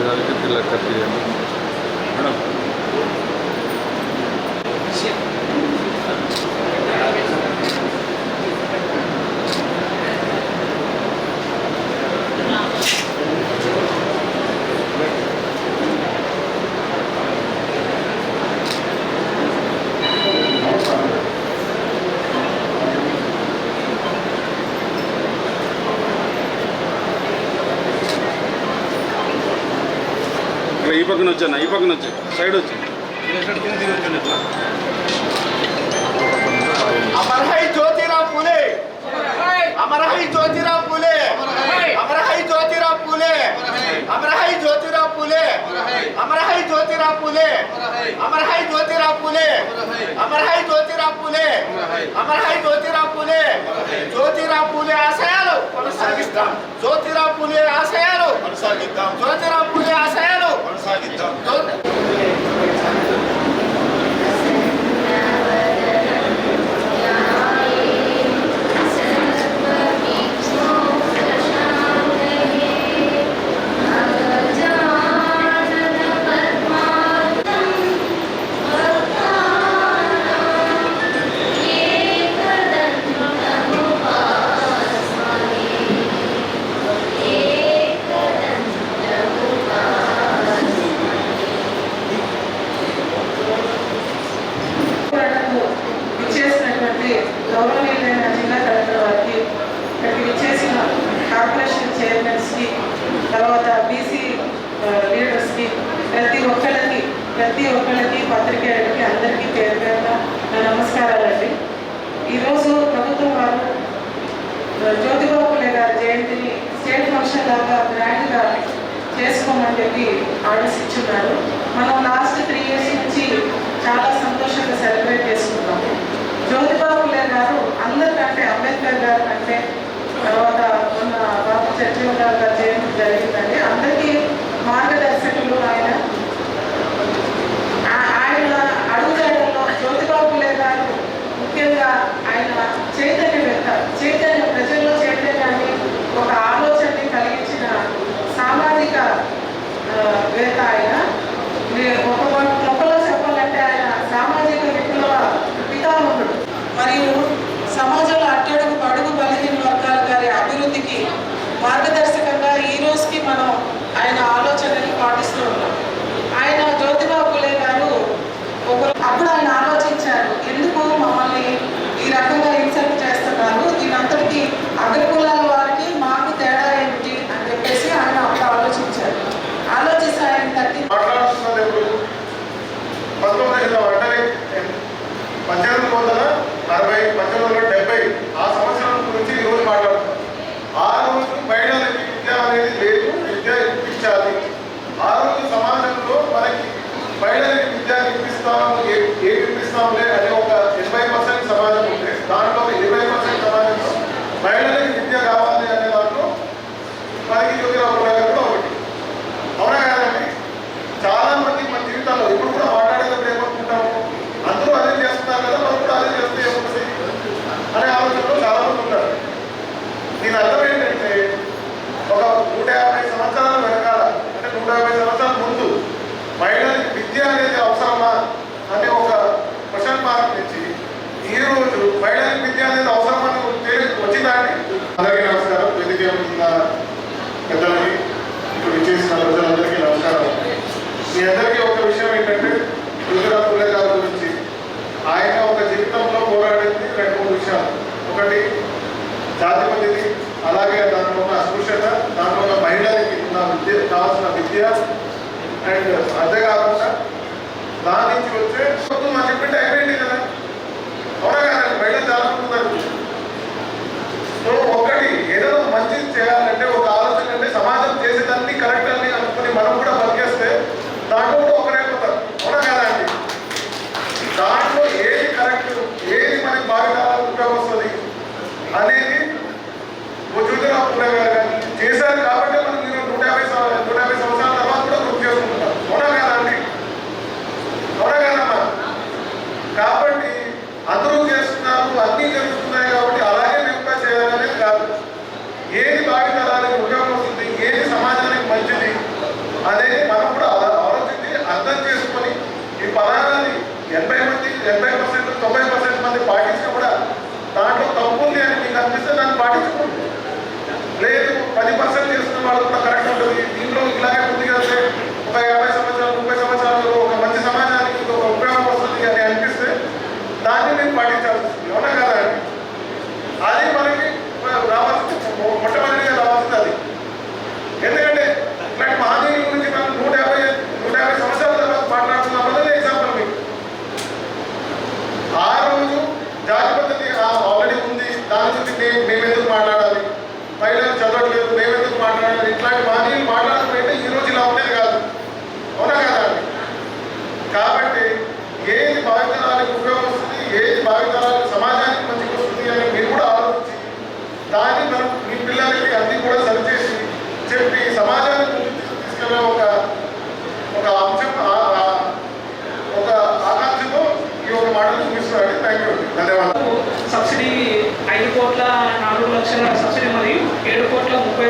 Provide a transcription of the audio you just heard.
ciudad que la. Bueno. ఇట్లా ఈ పక్కన వచ్చాను ఈ పక్కన వచ్చి సైడ్ వచ్చి అమరహై జ్యోతిరావు పూలే. అమరహై జ్యోతిరావు పూలే. అమరహై జ్యోతిరావు పూలే. అమరహై జ్యోతిరావు పూలే. అమరహై జ్యోతిరావు పూలే. అమరహై జ్యోతిరావు పూలే. అమరహై జ్యోతిరావు పూలే. అమరహై జ్యోతిరావు పూలే. జ్యోతిరావు పూలే ఆశయాలు కొనసాగిస్తాం. జ్యోతిరావు పూలే ఆశయాలు కొనసాగిద్దాం జ్యోతిరావు పూలే ఆశయాలు Dört ప్రతి ఒక్కరికి ప్రతి ఒక్కరికి పత్రికేయులకి అందరికీ పేరు పేరున నా నమస్కారాలండి. ఈరోజు ప్రభుత్వం వారు ఆ, జ్యోతిబాబు గారి జయంతిని స్టేట్ ఫంక్షన్ లాగా గ్రాండ్గా చేసుకోమని చెప్పి ఆర్డర్స్ ఇచ్చున్నారు మనం లాస్ట్ త్రీ ఇయర్స్ నుంచి చాలా సంతోషంగా సెలబ్రేట్ చేసుకున్నాము. జ్యోతిబాబు గారు అందరికంటే అంబేద్కర్ గారి కంటే తర్వాత మొన్న బాబు చట్టివ గారి జయంతి జరిగిందండి. అందరికీ మార్గదర్శకులు ఆయన విద్య ఇప్పిస్తాము ఏ ఏ ఇప్పిస్తాంలే అనే ఒక ఎనభై పర్సెంట్ సమాజం ఉంటే దాంట్లో ఇరవై పర్సెంట్ సమాజంలో మహిళలకి విద్య కావాలి అనే దాంట్లో మనకి జ్యోతిరావు ఫులే గారు కూడా ఒకటి అవునా కాదండి చాలా మంది మన జీవితాల్లో ఇప్పుడు కూడా మాట్లాడేటప్పుడు ఏమనుకుంటాము అందరూ అదే చేస్తున్నారు కదా మనం కూడా అదే చేస్తే ఏముంటుంది అనే ఆలోచనలో చాలా మంది ఉంటారు దీని అర్థం ఏంటంటే ఒక నూట యాభై సంవత్సరాల వెనకాల అంటే నూట యాభై సంవత్సరాల ముందు మహిళలకి విద్య అనేది అవసరమా అనే ఒక క్వశ్చన్ మార్క్ నుంచి ఈ రోజు మహిళలకి విద్య అనేది అవసరమని తేలి- వచ్చిందండి అందరికీ నమస్కారం. వేదిక మీద ఉన్న పెద్దలకి ఇక్కడ విచ్చేసిన ప్రజలందరికీ నమస్కారం. మీ అందరికీ ఒక విషయం ఏంటంటే గుజరాత్ ఫులే గారి గురించి. ఆయన ఒక జీవితంలో పోరాడింది రెండు మూడు విషయాలు. ఒకటి జాతిపతిని అలాగే దాంట్లో ఉన్న అస్పృశ్యత దాంట్లో ఉన్న మహిళలకి ఉన్న విద్య కావాల్సిన విద్య అండ్ అంతేకాకుండా దాని నుంచి వచ్చే మొత్తం అని చెప్పింటే అయిపోయింది కదా. అవునా కాదండి మహిళలు చాలా సో ఒకటి ఏదో మంచి చేయాలంటే ఒక ఆలోచన అంటే సమాజం చేసేదాన్ని కరెక్ట్ అని అనుకుని మనం కూడా బతికేస్తే దాంట్లో కూడా ఒకరైపోతారు అవునా కదా అండి? దాంట్లో ఏది కరెక్ట్ ఏది మనకి బాగా ఉపయోగం వస్తుంది అనేది జ్యోతిరావు పూలే గారు కానీ చేశారు కాబట్టి మనం మీరు నూట యాభై సంవ- నూట యాభై సంవత్సరాల డెబ్బై పర్సెంట్ తొంభై పర్సెంట్ మంది పాటిస్తే కూడా దాంట్లో తప్పు ఉంది అని మీకు అనిపిస్తే దాన్ని పాటించుకోండి. లేదు పది పర్సెంట్ చేస్తున్న వాళ్ళు కూడా కరెక్ట్ ఉంటుంది. దీంట్లో ఇలాగే ముందుకెళ్తే ఒక యాభై సంవత్సరాలు ముప్పై సంవత్సరాలు జాతి పద్ధతి ఆల్రెడీ ఉంది. దాని గురించి మే- మేము ఎందుకు మాట్లాడాలి? మహిళలు చదవట్లేదు మేము ఎందుకు మాట్లాడాలి? ఇట్లాంటి మహనీయులు మాట్లాడకపోతే ఈ రోజు ఇలా ఉండేది కాదు. అవునా కదా కాబట్టి ఏది బాగా ఉపయోగం వస్తుంది ఏది భావితరాలకు సమాజానికి మంచిగా వస్తుంది అని మీరు కూడా ఆలోచించి దాన్ని మనం మీ పిల్లలకి అన్ని కూడా సరిచేసి చెప్పి సమాజాన్ని ముందుకు తీసుకెళ్ళే ఒక ఒక అంశం ఆ- ఆ- ఒక ఆకాంక్షతో ఈ ఒక థ్యాంక్ యూ ధన్యవాదాలు. సబ్సిడీ ఐదు కోట్ల నాలుగు లక్షల సబ్సిడీ మరియు ఏడు కోట్ల ముప్పై